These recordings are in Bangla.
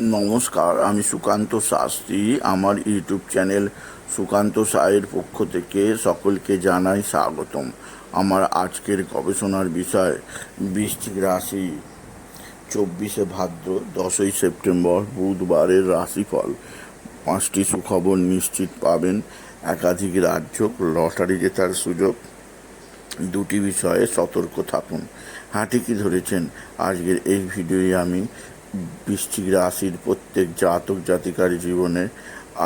নমস্কার, আমি সুকান্ত শাস্ত্রী। আমার ইউটিউব চ্যানেল সুকান্ত সায়ের পক্ষ থেকে সকলকে জানাই স্বাগতম। আমার আজকের গবেষণার বিষয়, বৃশ্চিক রাশি। চব্বিশে ভাদ্র, দশই সেপ্টেম্বর, বুধবারের রাশিফল। পাঁচটি সুখবর নিশ্চিত পাবেন। একাধিক রাজ্য লটারি জেতার সুযোগ। দুটি বিষয়ে সতর্ক থাকুন। হাঁটি কি ধরেছেন? আজকের এই ভিডিওয়ে আমি বৃশ্চিক রাশির প্রত্যেক জাতক জাতিকার জীবনে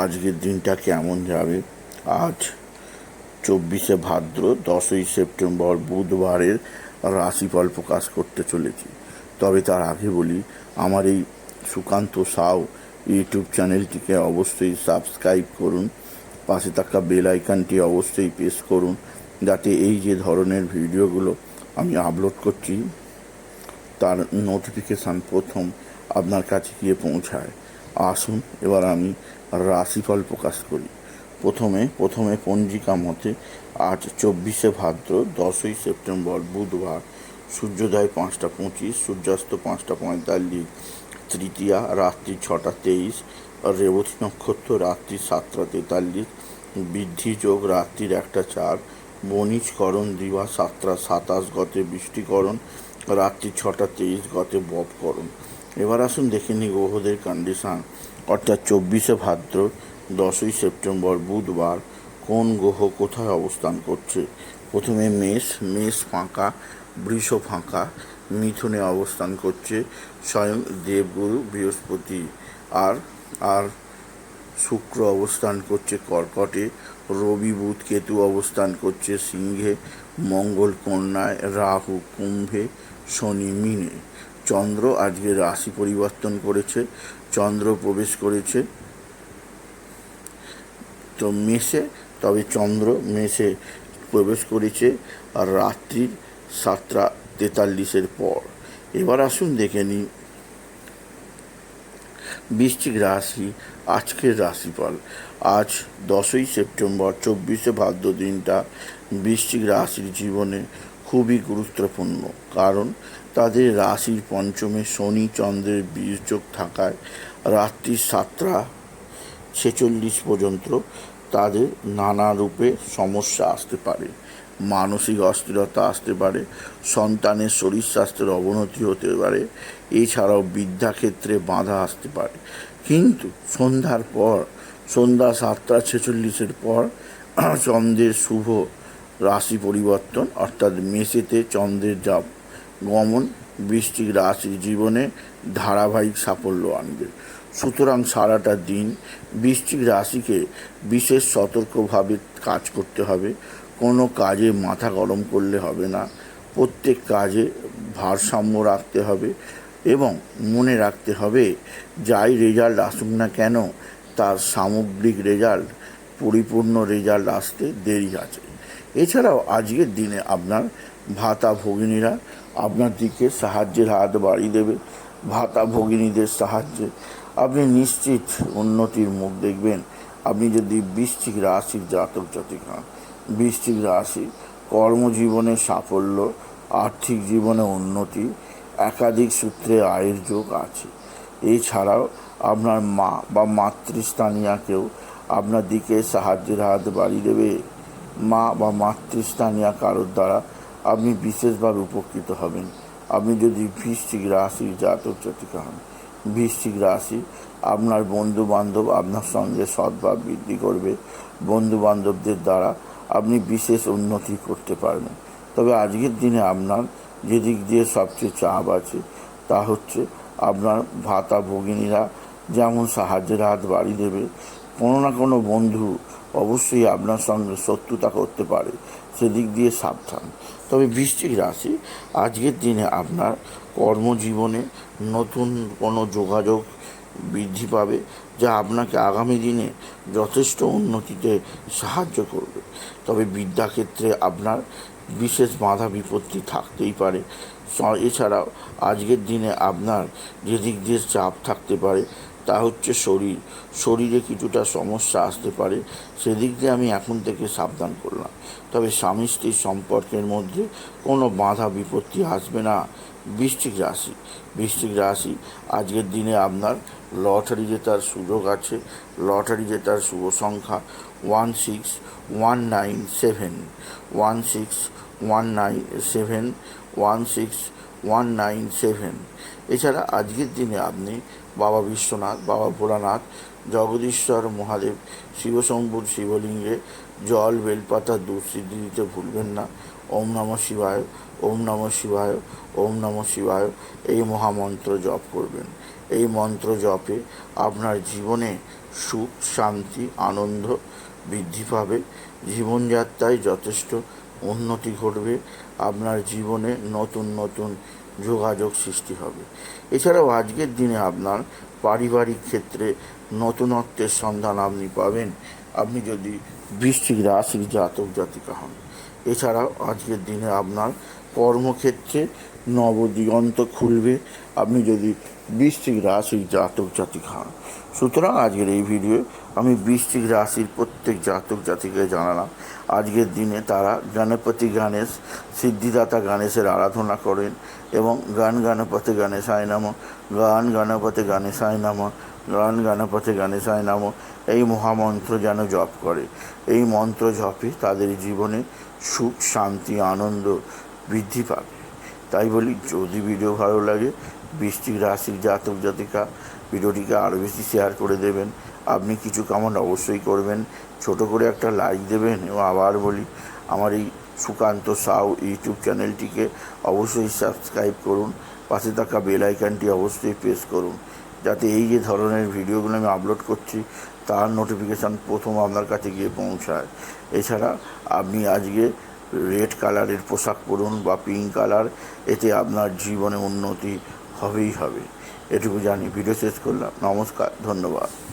আজকের দিনটা কেমন যাবে? আজ চব্বিশে ভাদ্র, দশই সেপ্টেম্বর বুধবারের রাশিফল প্রকাশ করতে চলেছি। তবে তার আগে বলি, আমার এই সুকান্ত সাউ ইউটিউব চ্যানেলটিকে অবশ্যই সাবস্ক্রাইব করুন, পাশে থাকা বেল আইকনটি অবশ্যই প্রেস করুন, যাতে এই যে ধরনের ভিডিওগুলো আমি আপলোড করছি, তার নোটিফিকেশান প্রথম আপনার কাছে গিয়ে পৌঁছায়। আসুন, এবার আমি রাশিফল প্রকাশ করি। প্রথমে প্রথমে পঞ্জিকা মতে আজ চব্বিশে ভাদ্র, দশই সেপ্টেম্বর, বুধবার, সূর্যোদয় পাঁচটা পঁচিশ, সূর্যাস্ত পাঁচটা পঁয়তাল্লিশ, তৃতীয়া রাত্রি ছটা তেইশ, রেবতী নক্ষত্র রাত্রি সাতটা তেতাল্লিশ, বৃদ্ধি যোগ রাত্রির একটা চার, বণিজকরণ দিবা সাতটা সাতাশ গতে বৃষ্টিকরণ, রাত্রি ছটা তেইশ গতে বপকরণ। এবার আসুন দেখে নিই গ্রহদের কন্ডিশান অর্থাৎ চব্বিশে ভাদ্র, দশই সেপ্টেম্বর, বুধবার কোন গ্রহ কোথায় অবস্থান করছে? প্রথমে মেষ মেষ ফাঁকা, বৃষ ফাঁকা, মিথুনে অবস্থান করছে স্বয়ং দেবগুরু বৃহস্পতি। আর আর শুক্র অবস্থান করছে কর্কটে, রবি বুধ কেতু অবস্থান করছে সিংহে, মঙ্গল কন্যায় রাহু কুম্ভে, শনি মিনে। চন্দ্র আজকে রাশি পরিবর্তন করেছে, চন্দ্র প্রবেশ করেছে। তো মেষে, তবে চন্দ্র মেষে প্রবেশ করেছে আর রাত্রির সাতটা তেতাল্লিশের পর। এবার আসুন দেখে নিই। বৃশ্চিক রাশি, আজকের রাশিফল। আজ দশই সেপ্টেম্বর, চব্বিশে ভাদ্র দিনটা। বৃশ্চিক রাশির জীবনে খুবই গুরুত্বপূর্ণ, কারণ তাদের রাশির পঞ্চমে শনি চন্দ্রের বীর্যোগ থাকায় রাত্রি সাতটা ছেচল্লিশ পর্যন্ত তাদের নানা রূপে সমস্যা আসতে পারে। মানসিক অস্থিরতা আসতে পারে, সন্তানের শরীর স্বাস্থ্যের অবনতি হতে পারে, এছাড়াও বিদ্যাক্ষেত্রে বাধা আসতে পারে। কিন্তু সন্ধ্যার পর, সন্ধ্যা সাতটা ছেচল্লিশের পর, চন্দ্রের শুভ রাশি পরিবর্তন, অর্থাৎ মেসেতে চন্দ্রের যা গমন বৃষ্টিক রাশির জীবনে ধারাবাহিক সাফল্য আনবে। সুতরাং সারাটা দিন বৃশ্চিক রাশিকে বিশেষ সতর্কভাবে কাজ করতে হবে। কোনো কাজে মাথা গরম করলে হবে না। প্রত্যেক কাজে ভারসাম্য রাখতে হবে এবং মনে রাখতে হবে, যাই রেজাল্ট আসুক না কেন, তার সামগ্রিক রেজাল্ট, পরিপূর্ণ রেজাল্ট আসতে দেরি আছে। এছাড়াও আজকের দিনে আপনার ভাতা ভগিনীরা আপনার দিকে সাহায্যের হাত বাড়িয়ে দেবে। ভাতা ভগিনীদের সাহায্যে আপনি নিশ্চিত উন্নতির মুখ দেখবেন। আপনি যদি বৃষ্টিক রাশির জাতক জাতিক হন, বৃশ্চিক রাশি কর্মজীবনে সাফল্য, আর্থিক জীবনে উন্নতি, একাধিক সূত্রে আয়ের যোগ আছে। এছাড়াও আপনার মা বা মাতৃস্থানীয়াকেও আপনার দিকে সাহায্যের হাত বাড়িয়ে দেবে। মা বা মাতৃস্থানীয় কারোর দ্বারা আপনি বিশেষভাবে উপকৃত হবেন। আপনি যদি বৃশ্চিক রাশির জাতক জাতিকা হন, বৃশ্চিক রাশি আপনার বন্ধু বান্ধব আপনার সঙ্গে সদ্ভাব বৃদ্ধি করবে। বন্ধু বান্ধবদের দ্বারা আপনি বিশেষ উন্নতি করতে পারবেন। তবে আজকের দিনে আপনার যে দিক দিয়ে সবচেয়ে চাপ আছে, তা হচ্ছে আপনার ভাতা ভগিনীরা যেমন সাহায্যের হাত বাড়িয়ে দেবে কোনো না কোনো বন্ধু অবশ্যই আপনার সঙ্গে শত্রুতা করতে পারে, সেদিক দিয়ে সাবধান। তবে বৃশ্চিক রাশি, আজকের দিনে আপনার কর্মজীবনে নতুন কোনো যোগাযোগ বৃদ্ধি পাবে, যা আপনাকে আগামী দিনে যথেষ্ট উন্নতিতে সাহায্য করবে। তবে বিদ্যাক্ষেত্রে আপনার বিশেষ বাধা বিপত্তি থাকতেই পারে। এছাড়াও আজকের দিনে আপনার যে দিক দিয়ে চাপ থাকতে পারে তা হচ্ছে শরীর। শরীরে কিছুটা সমস্যা আসতে পারে, সেদিক দিয়ে আমি এখন থেকে সাবধান করলাম। তবে স্বামী স্ত্রীর সম্পর্কের মধ্যে কোনো বাধা বিপত্তি আসবে না। বৃশ্চিক রাশি। বৃশ্চিক রাশি, আজকের দিনে আপনার লটারি জেতার সুযোগ আছে। লটারি জেতার শুভ সংখ্যা one six one nine seven. One six one nine seven, one six one nine seven. এছাড়া আজকের দিনে আপনি বাবা বিশ্বনাথ, বাবা ভোলানাথ, জগদীশ্বর মহাদেব, শিবশম্ভুর শিবলিঙ্গে জল, বেলপাতা, দুধ সিদ্ধি দিতে ভুলবেন না। ওম নমঃ শিবায়, ওম নমঃ শিবায়, ওম নমঃ শিবায় এই মহামন্ত্র জপ করবেন। এই মন্ত্র জপে আপনার জীবনে সুখ, শান্তি, আনন্দ বৃদ্ধি পাবে। জীবনযাত্রায় যথেষ্ট উন্নতি ঘটবে, আপনার জীবনে নতুন নতুন যোগাযোগ সৃষ্টি হবে। এছাড়াও আজকের দিনে আপনার পারিবারিক ক্ষেত্রে নতুনত্বের সন্ধান আপনি পাবেন। আপনি যদি বৃষ্টিক রাশির জাতক জাতিকা হন। এছাড়াও আজকের দিনে আপনার কর্মক্ষেত্রে নবদিগন্ত খুলবে। আপনি যদি বৃষ্টিক রাশির জাতক জাতিকা হন। সুতরাং আজকের এই ভিডিও আমি বৃষ্টিক রাশির প্রত্যেক জাতক জাতিকে জানালাম। আজকের দিনে তারা গণপতি গণেশ, সিদ্ধিদাতা গণেশের আরাধনা করেন এবং গান গণপতি গণেশায় নাম, গান গণপতি গণেশায় নাম, গান গণপতি গণেশায় নাম, এই মহামন্ত্র যেন জপ করে। এই মন্ত্র জপে তাদের জীবনে সুখ, শান্তি, আনন্দ বৃদ্ধি পাবে। তাই বলি, যদি ভিডিও ভালো লাগে, বৃষ্টিক রাশির জাতক জাতিকা ভিডিওটিকে আরও বেশি শেয়ার করে দেবেন। আপনি কিছু কামনা অবশ্যই করবেন। ছোট করে একটা লাইক দেবেন এবং আবার বলি, আমার এই সুকান্ত সাউ ইউটিউব চ্যানেলটিকে অবশ্যই সাবস্ক্রাইব করুন। পাশে থাকা বেল আইকনটি অবশ্যই প্রেস করুন। যাতে এই যে ধরনের ভিডিওগুলো আমি আপলোড করছি, তার নোটিফিকেশান প্রথম আপনার কাছে গিয়ে পৌঁছায়। এছাড়া আপনি আজকে রেড কালারের পোশাক পরুন বা পিঙ্ক কালার এতে আপনার জীবনে উন্নতি হবেই হবে। এটুকু জানি। ভিডিও শেষ করলাম। নমস্কার। ধন্যবাদ।